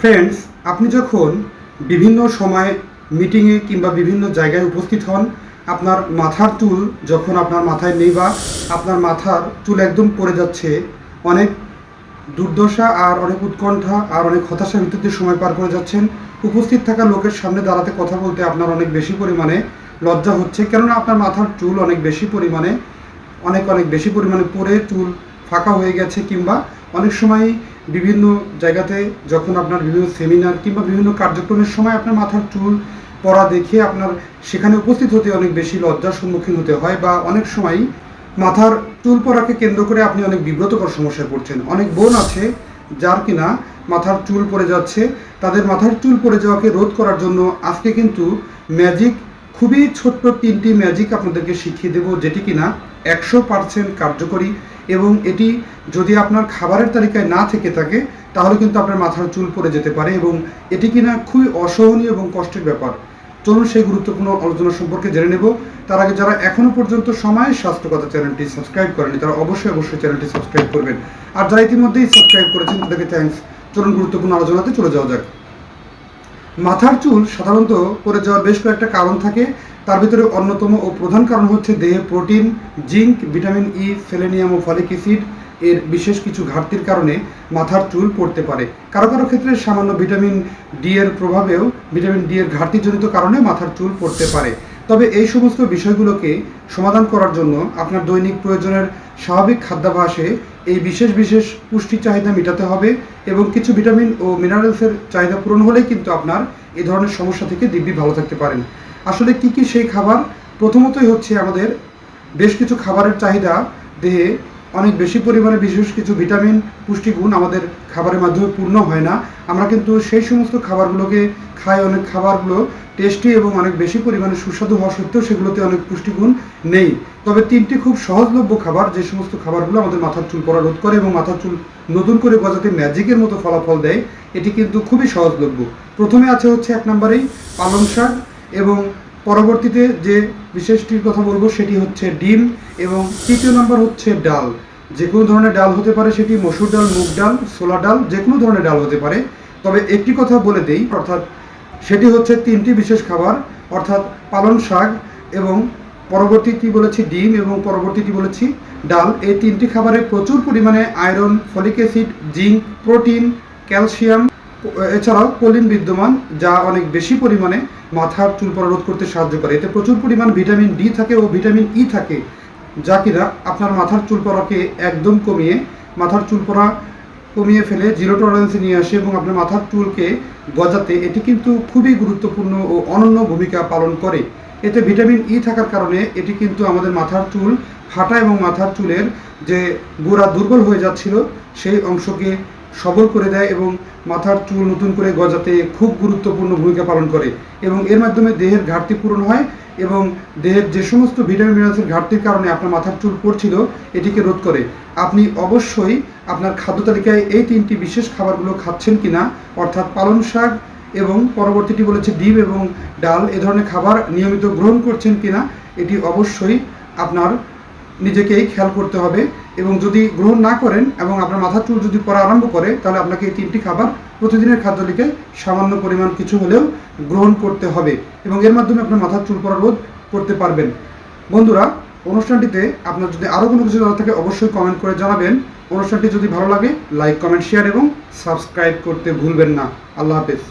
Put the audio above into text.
Friends আপনি যখন বিভিন্ন সময় মিটিংয়ে কিংবা বিভিন্ন জায়গায় উপস্থিত হন, আপনার মাথার চুল যখন আপনার মাথায় নেই বা আপনার মাথার চুল একদম পড়ে যাচ্ছে, অনেক দুর্দশা আর অনেক উৎকণ্ঠা আর অনেক হতাশার ভিতর সময় পার করে যাচ্ছেন, উপস্থিত থাকা লোকের সামনে দাঁড়াতে কথা বলতে আপনার অনেক বেশি পরিমাণে লজ্জা হচ্ছে। কেননা আপনার মাথার চুল অনেক বেশি পরিমাণে, অনেক অনেক বেশি পরিমাণে পরে চুল ফাঁকা হয়ে গেছে কিংবা অনেক সময় বিভিন্ন জায়গাতে যখন আপনার বিভিন্ন সেমিনার কিংবা বিভিন্ন কার্যক্রমের সময় আপনার মাথার চুল পড়া দেখে আপনার সেখানে উপস্থিত হতে অনেক বেশি লজ্জার সম্মুখীন হতে হয় বা অনেক সময় মাথার চুল পড়াকে কেন্দ্র করে আপনি অনেক বিব্রতকর সমস্যায় পড়ছেন। অনেক বোন আছে যার কিনা মাথার চুল পড়ে যাচ্ছে, তাদের মাথার চুল পড়ে যাওয়াকে রোধ করার জন্য আজকে কিন্তু ম্যাজিক খুবই ছোট্ট তিনটি ম্যাজিক আপনাদেরকে শিখিয়ে দেব, যেটি কিনা একশো পার্সেন্ট কার্যকরী এবং এটি যদি আপনার খাবারের তালিকায় না থেকে থাকে, তাহলে কিন্তু আপনার মাথার চুল পড়ে যেতে পারে এবং এটি কিনা খুবই অসহনীয় এবং কষ্টের ব্যাপার। চলুন সেই গুরুত্বপূর্ণ আলোচনা সম্পর্কে জেনে নেব। তার আগে যারা এখনও পর্যন্ত সময় স্বাস্থ্যকথা চ্যানেলটি সাবস্ক্রাইব করেনি তারা অবশ্যই অবশ্যই চ্যানেলটি সাবস্ক্রাইব করবেন। আর যারা ইতিমধ্যেই সাবস্ক্রাইব করেছেন, তাদেরকে থ্যাঙ্কস চলুন গুরুত্বপূর্ণ আলোচনাতে চলে যাওয়া যাক। মাথার চুল সাধারণত পড়ে যাওয়ার বেশ কয়েকটা কারণ থাকে। তার ভিতরে অন্যতম ও প্রধান কারণ হচ্ছে দেহে protein, zinc, vitamin E, selenium ও ফলিক অ্যাসিড এর বিশেষ কিছু ঘাটতির কারণে মাথার চুল পড়তে পারে। কারও কারও ক্ষেত্রে সামান্য ভিটামিন ডি এর প্রভাবেও ভিটামিন ডি এর ঘাটতিজনিত কারণে মাথার চুল পড়তে পারে। তবে এই সমস্ত বিষয়গুলোকে সমাধান করার জন্য আপনার দৈনিক প্রয়োজনের স্বাভাবিক খাদ্যাভাসে এই বিশেষ বিশেষ পুষ্টি চাহিদা মেটাতে হবে এবং কিছু ভিটামিন ও মিনারেলসের চাহিদা পূরণ হলেই কিন্তু আপনার এই ধরনের সমস্যা থেকে দিব্যি ভালো থাকতে পারেন। আসলে কি কি সেই খাবার? প্রথমতই হচ্ছে আমাদের বেশ কিছু খাবারের চাহিদা দেহে অনেক বেশি পরিমাণে বিশেষ কিছু ভিটামিন, পুষ্টিগুণ আমাদের খাবারের মাধ্যমে পূর্ণ হয় না। আমরা কিন্তু সেই সমস্ত খাবারগুলোকে খাই, অনেক খাবারগুলো টেস্টি এবং অনেক বেশি পরিমাণে সুস্বাদু হওয়া সত্ত্বেও সেগুলোতে অনেক পুষ্টিগুণ নেই। তবে তিনটি খুব সহজলভ্য খাবার, যে সমস্ত খাবারগুলো আমাদের মাথার চুল পড়া রোধ করে এবং মাথার চুল নতুন করে গজাতে ম্যাজিকের মতো ফলাফল দেয়, এটি কিন্তু খুবই সহজলভ্য। প্রথমে আছে হচ্ছে এক নম্বরেই পালং শাক এবং পরবর্তীতে যে বিশেষটির কথা বলব সেটি হচ্ছে ডিম এবং তৃতীয় নম্বর হচ্ছে ডাল। যে কোনো ধরনের ডাল হতে পারে, সেটি মসুর ডাল, মুগ ডাল, ছোলা ডাল যে কোনো ধরনের ডাল হতে পারে। তবে একটি কথা বলে দেই, অর্থাৎ সেটি হচ্ছে তিনটি বিশেষ খাবার, অর্থাৎ পালং শাক এবং পরবর্তীটি বলেছি, ডিম এবং পরবর্তীটি বলেছি, ডাল। এই তিনটি খাবারে প্রচুর পরিমাণে iron, folic acid, zinc, protein, calcium, এছাড়াও কোলিন বিদ্যমান, যা অনেক বেশি পরিমাণে মাথার চুল পড়া রোধ করতে সাহায্য করে। এতে প্রচুর পরিমাণ ভিটামিন ডি থাকে ও ভিটামিন ই থাকে। যা কিনা আপনার মাথার চুল পড়াকে একদম কমিয়ে, মাথার চুল পড়া কমিয়ে ফেলে জিরো টলারেন্সে নিয়ে আসে এবং আপনার মাথার চুলকে গজাতে এটি কিন্তু খুবই গুরুত্বপূর্ণ ও অনন্য ভূমিকা পালন করে। এতে ভিটামিন ই থাকার কারণে এটি কিন্তু আমাদের মাথার চুল ফাটা এবং মাথার চুলের যে গোড়া দুর্বল হয়ে যাচ্ছিল, সেই অংশকে সবল করে দেয় এবং মাথার চুল নতুন করে গজাতে খুব গুরুত্বপূর্ণ ভূমিকা পালন করে এবং এর মাধ্যমে দেহের ঘাটতি পূরণ হয় এবং দেহের যে সমস্ত ভিটামিন মিনারেলসের ঘাটতির কারণে আপনার মাথার চুল পড়ছিল, এটিকে রোধ করে। আপনি অবশ্যই আপনার খাদ্য তালিকায় এই তিনটি বিশেষ খাবারগুলো খাচ্ছেন কিনা, অর্থাৎ পালং শাক এবং পরবর্তীটি বলেছে ডিম এবং ডাল, এ ধরনের খাবার নিয়মিত গ্রহণ করছেন কিনা, এটি অবশ্যই আপনার নিজেকেই খেয়াল করতে হবে এবং যদি গ্রহণ না করেন এবং আপনার মাথার চুল যদি পড়া আরম্ভ করে, তাহলে আপনাকে এই তিনটি খাবার প্রতিদিনের খাদ্যলিকে সামান্য পরিমাণ কিছু হলেও গ্রহণ করতে হবে এবং এর মাধ্যমে আপনার মাথার চুল পড়া রোধ করতে পারবেন। বন্ধুরা, অনুষ্ঠানটিতে আপনার যদি আরও কোনো কিছু জানা থাকে, অবশ্যই কমেন্ট করে জানাবেন। অনুষ্ঠানটি যদি ভালো লাগে লাইক কমেন্ট শেয়ার এবং সাবস্ক্রাইব করতে ভুলবেন না। আল্লাহ হাফেজ।